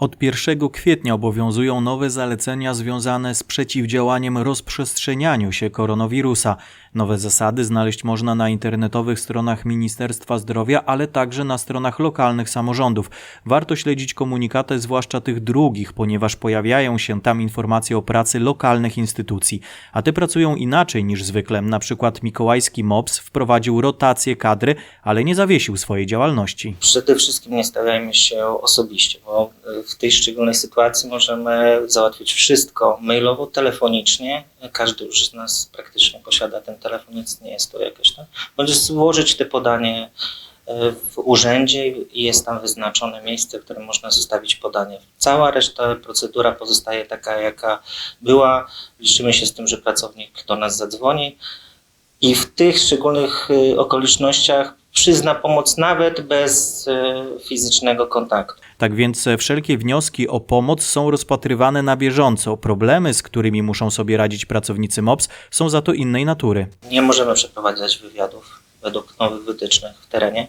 Od 1 kwietnia obowiązują nowe zalecenia związane z przeciwdziałaniem rozprzestrzenianiu się koronawirusa. Nowe zasady znaleźć można na internetowych stronach Ministerstwa Zdrowia, ale także na stronach lokalnych samorządów. Warto śledzić komunikaty, zwłaszcza tych drugich, ponieważ pojawiają się tam informacje o pracy lokalnych instytucji. A te pracują inaczej niż zwykle. Na przykład Mikołajski MOPS wprowadził rotację kadry, ale nie zawiesił swojej działalności. Przede wszystkim nie stawiajmy się osobiście, bo w tej szczególnej sytuacji możemy załatwić wszystko mailowo, telefonicznie. Każdy już z nas praktycznie posiada ten telefon, więc nie jest to jakaś tam. Bądź złożyć te podanie e, w urzędzie i jest tam wyznaczone miejsce, w którym można zostawić podanie. Cała reszta procedura pozostaje taka, jaka była. Liczymy się z tym, że pracownik do nas zadzwoni i w tych szczególnych y, okolicznościach przyzna pomoc nawet bez y, fizycznego kontaktu. Tak więc e, wszelkie wnioski o pomoc są rozpatrywane na bieżąco. Problemy, z którymi muszą sobie radzić pracownicy MOPS, są za to innej natury. Nie możemy przeprowadzać wywiadów według nowych wytycznych w terenie,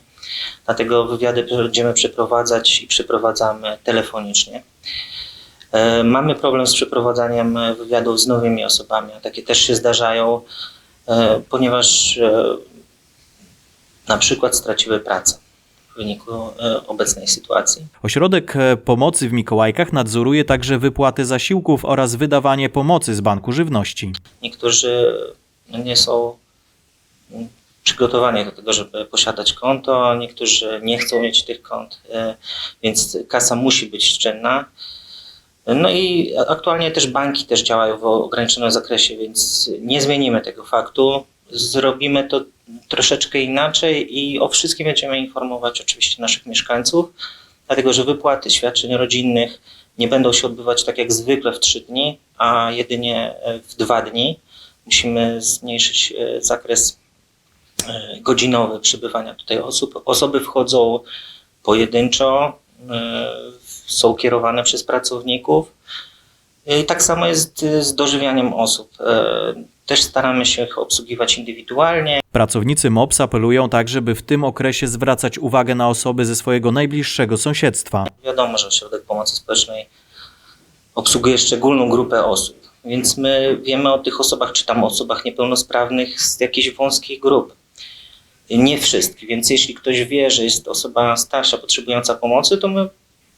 dlatego wywiady będziemy przeprowadzać i przeprowadzamy telefonicznie. E, Mamy problem z przeprowadzaniem wywiadów z nowymi osobami, a takie też się zdarzają, e, ponieważ e, na przykład straciły pracę w wyniku e, obecnej sytuacji. Ośrodek e, pomocy w Mikołajkach nadzoruje także wypłaty zasiłków oraz wydawanie pomocy z Banku Żywności. Niektórzy nie są przygotowani do tego, żeby posiadać konto, niektórzy nie chcą mieć tych kont, e, więc kasa musi być czynna. No i aktualnie też banki też działają w ograniczonym zakresie, więc nie zmienimy tego faktu. Zrobimy to troszeczkę inaczej i o wszystkim będziemy informować oczywiście naszych mieszkańców, dlatego że wypłaty świadczeń rodzinnych nie będą się odbywać tak jak zwykle w trzy dni, a jedynie e, w dwa dni. Musimy zmniejszyć e, zakres e, godzinowy przebywania tutaj osób. Osoby wchodzą pojedynczo, są kierowane przez pracowników. I tak samo jest z dożywianiem osób. Też staramy się ich obsługiwać indywidualnie. Pracownicy MOPS apelują także, by w tym okresie zwracać uwagę na osoby ze swojego najbliższego sąsiedztwa. Wiadomo, że Ośrodek Pomocy Społecznej obsługuje szczególną grupę osób, więc my wiemy o tych osobach, czy tam osobach niepełnosprawnych z jakiejś wąskiej grupy. Nie wszystkich, więc jeśli ktoś wie, że jest osoba starsza potrzebująca pomocy, to my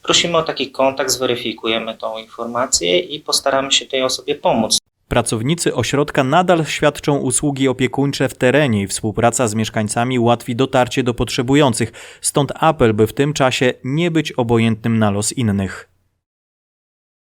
prosimy o taki kontakt, zweryfikujemy tą informację i postaramy się tej osobie pomóc. Pracownicy ośrodka nadal świadczą usługi opiekuńcze w terenie i współpraca z mieszkańcami ułatwi dotarcie do potrzebujących. Stąd apel, by w tym czasie nie być obojętnym na los innych.